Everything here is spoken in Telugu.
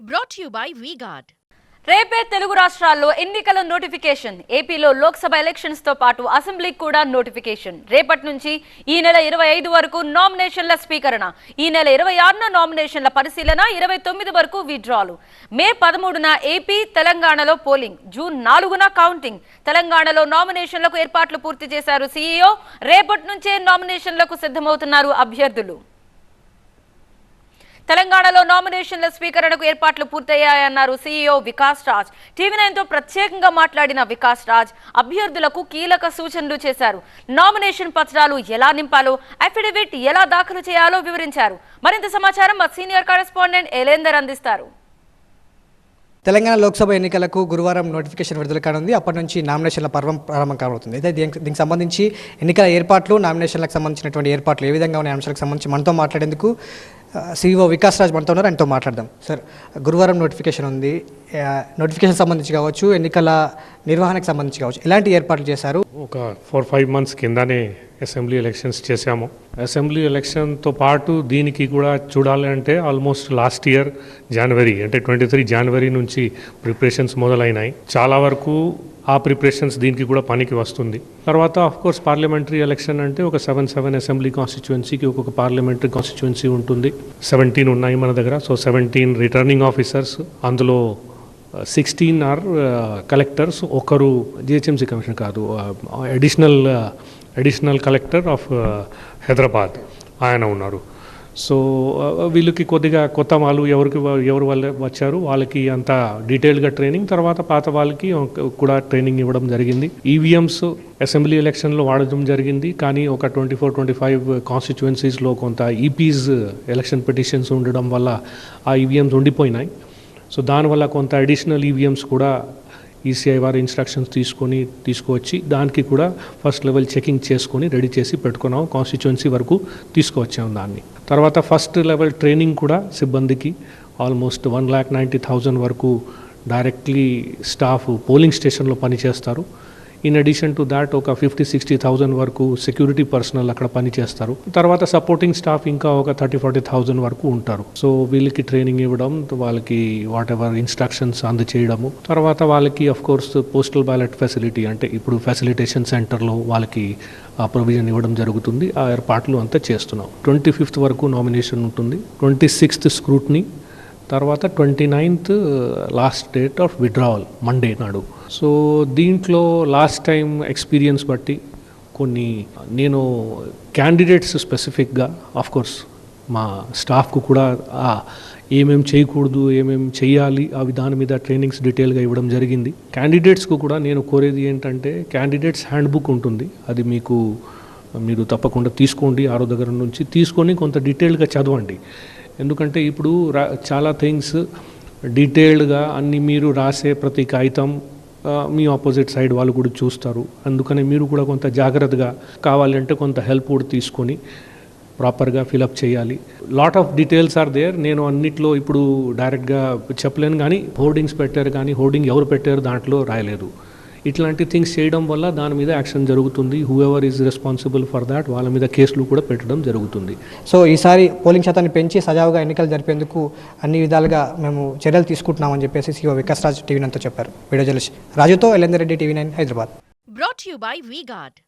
బ్రాట్ యు బై వీగార్డ్ రేపే తెలుగు రాష్ట్రాల్లో ఎన్నికల నోటిఫికేషన్. ఏపీలో లోక్సభ ఎలక్షన్స్తో పాటు అసెంబ్లీకి కూడా నోటిఫికేషన్. రేపటి నుంచి ఈ నెల ఇరవై ఐదు వరకు నామినేషన్ల స్వీకరణ. ఈ నెల ఇరవై ఆరున నామినేషన్ల పరిశీలన ఇరవై తొమ్మిది వరకు విడ్రాలు మే పదమూడున ఏపీ తెలంగాణలో పోలింగ్ జూన్ నాలుగున కౌంటింగ్ తెలంగాణలో నామినేషన్లకు ఏర్పాట్లు పూర్తి చేశారు సీఈఓ రేపటి నుంచే నామినేషన్లకు సిద్ధమవుతున్నారు అభ్యర్థులు. తెలంగాణలో నామినేషన్ల స్వీకరణకు ఏర్పాట్లు పూర్తయ్యాయన్నారు సీఈఓ వికాస్ రాజ్. టీవీ నైన్తో ప్రత్యేకంగా మాట్లాడిన వికాస్ రాజ్ అభ్యర్థులకు కీలక సూచనలు చేశారు. నామినేషన్ పత్రాలు ఎలా నింపాలో అఫిడవిట్ ఎలా దాఖలు చేయాలో వివరించారు. మరింత సమాచారం మా సీనియర్ కరెస్పాండెంట్ ఎలేందర్ అందిస్తారు. తెలంగాణ లోక్సభ ఎన్నికలకు గురువారం నోటిఫికేషన్ విడుదల కానుంది. అప్పటి నుంచి నామినేషన్ల పర్వం ప్రారంభం కానుంది. అయితే దీనికి దీనికి సంబంధించి ఎన్నికల ఏర్పాట్లు నామినేషన్లకు సంబంధించినటువంటి ఏర్పాట్లు ఏ విధంగా ఉన్న అంశాలకు సంబంధించి మనతో మాట్లాడేందుకు సీఈఓ వికాస్ రాజ్ మనతో ఉన్నారు. ఆయనతో మాట్లాడదాం. సార్ గురువారం నోటిఫికేషన్ ఉంది. నోటిఫికేషన్ సంబంధించి కావచ్చు ఎన్నికల నిర్వహణకు సంబంధించి కావచ్చు. ఎలాంటి ఏర్పాట్లు చేశారు? ఒక ఫోర్ ఫైవ్ మంత్స్ కిందనే అసెంబ్లీ ఎలక్షన్స్ చేశాము. అసెంబ్లీ ఎలక్షన్తో పాటు దీనికి కూడా చూడాలి అంటే ఆల్మోస్ట్ లాస్ట్ ఇయర్ జనవరి అంటే ట్వంటీ త్రీ జనవరి నుంచి ప్రిపరేషన్స్ మొదలైనాయి. చాలా వరకు ఆ ప్రిపరేషన్స్ దీనికి కూడా పనికి వస్తుంది. తర్వాత ఆఫ్ కోర్స్ పార్లమెంటరీ ఎలక్షన్ అంటే ఒక సెవెన్ సెవెన్ అసెంబ్లీ కాన్స్టిట్యుయెన్సీకి ఒక్కొక్క పార్లమెంటరీ కాన్స్టిట్యుయెన్సీ ఉంటుంది. సెవెంటీన్ ఉన్నాయి మన దగ్గర. సో సెవెంటీన్ రిటర్నింగ్ ఆఫీసర్స్ అందులో సిక్స్టీన్ ఆర్ కలెక్టర్స్. ఒకరు జిహెచ్ఎంసీ కమిషన్ కాదు additional additional collector of Hyderabad. ఆయన ఉన్నారు. సో వీళ్ళకి కొద్దిగా కొత్త వాళ్ళు ఎవరికి ఎవరు వాళ్ళు వచ్చారు వాళ్ళకి అంత డీటెయిల్గా ట్రైనింగ్ తర్వాత పాత వాళ్ళకి కూడా ట్రైనింగ్ ఇవ్వడం జరిగింది. ఈవీఎంస్ అసెంబ్లీ ఎలక్షన్లో వాడడం జరిగింది కానీ ఒక ట్వంటీ ఫోర్ ట్వంటీ ఫైవ్ కాన్స్టిట్యువెన్సీస్లో కొంత ఈపీస్ ఎలక్షన్ పిటిషన్స్ ఉండడం వల్ల ఆ ఈవీఎంస్ ఉండిపోయినాయి. సో దానివల్ల కొంత అడిషనల్ ఈవీఎంస్ కూడా ఈసీఐ వారి ఇన్స్ట్రక్షన్స్ తీసుకొని తీసుకువచ్చి దానికి కూడా ఫస్ట్ లెవెల్ చెకింగ్ చేసుకొని రెడీ చేసి పెట్టుకున్నాం. కాన్స్టిట్యుయెన్సీ వరకు తీసుకువచ్చాం దాన్ని. తర్వాత ఫస్ట్ లెవెల్ ట్రైనింగ్ కూడా సిబ్బందికి almost one lakh ninety thousand వరకు డైరెక్ట్లీ స్టాఫ్ పోలింగ్ స్టేషన్లో పనిచేస్తారు. ఇన్ అడిషన్ టు దాట్ ఒక ఫిఫ్టీ సిక్స్టీ థౌజండ్ వరకు సెక్యూరిటీ పర్సనల్ అక్కడ పనిచేస్తారు. తర్వాత సపోర్టింగ్ స్టాఫ్ ఇంకా ఒక థర్టీ ఫార్టీ థౌజండ్ వరకు ఉంటారు. సో వీళ్ళకి ట్రైనింగ్ ఇవ్వడం వాళ్ళకి వాట్ ఎవర్ ఇన్స్ట్రక్షన్స్ అందచేయడము. తర్వాత వాళ్ళకి of course postal ballot facility అంటే ఇప్పుడు ఫెసిలిటేషన్ సెంటర్లో వాళ్ళకి ఆ ప్రొవిజన్ ఇవ్వడం జరుగుతుంది. ఆ ఏర్పాట్లు అంతా చేస్తున్నాం. ట్వంటీ ఫిఫ్త్ వరకు నామినేషన్ ఉంటుంది. ట్వంటీ సిక్స్త్ స్క్రూట్నీ తర్వాత twenty ninth last date of withdrawal Monday నాడు. సో దీంట్లో లాస్ట్ టైం ఎక్స్పీరియన్స్ బట్టి కొన్ని నేను క్యాండిడేట్స్ స్పెసిఫిక్గా ఆఫ్కోర్స్ మా స్టాఫ్కు కూడా ఏమేం చేయకూడదు ఏమేం చేయాలి అవి దాని మీద ట్రైనింగ్స్ డీటెయిల్గా ఇవ్వడం జరిగింది. క్యాండిడేట్స్కు కూడా నేను కోరేది ఏంటంటే క్యాండిడేట్స్ హ్యాండ్ బుక్ ఉంటుంది. అది మీకు మీరు తప్పకుండా తీసుకోండి ఆరో దగ్గర నుంచి తీసుకొని కొంత డీటెయిల్గా చదవండి. ఎందుకంటే ఇప్పుడు రా చాలా థింగ్స్ డీటెయిల్డ్గా అన్ని మీరు రాసే ప్రతి కాగితం మీ ఆపోజిట్ సైడ్ వాళ్ళు కూడా చూస్తారు. అందుకని మీరు కూడా కొంత జాగ్రత్తగా కావాలంటే కొంత హెల్ప్ కూడా తీసుకొని ప్రాపర్గా ఫిలప్ చేయాలి. Lot of details are there నేను అన్నిట్లో ఇప్పుడు డైరెక్ట్గా చెప్పలేను కానీ హోర్డింగ్స్ పెట్టారు కానీ హోర్డింగ్ ఎవరు పెట్టారు దాంట్లో రాయలేదు. ఇట్లాంటి థింగ్స్ చేయడం వల్ల దాని మీద యాక్షన్ జరుగుతుంది. Whoever is responsible for that వాళ్ళ మీద కేసులు కూడా పెట్టడం జరుగుతుంది. సో ఈసారి పోలింగ్ శాతాన్ని పెంచి సజావుగా ఎన్నికలు జరిపేందుకు అన్ని విధాలుగా మేము చర్యలు తీసుకుంటున్నామని చెప్పేసి సిఇఓ వికాస్ రాజ్ టీవీ నైన్తో చెప్పారు. వీడియో రాజుతో Yellender Reddy TV nine Hyderabad. To you by VGuard.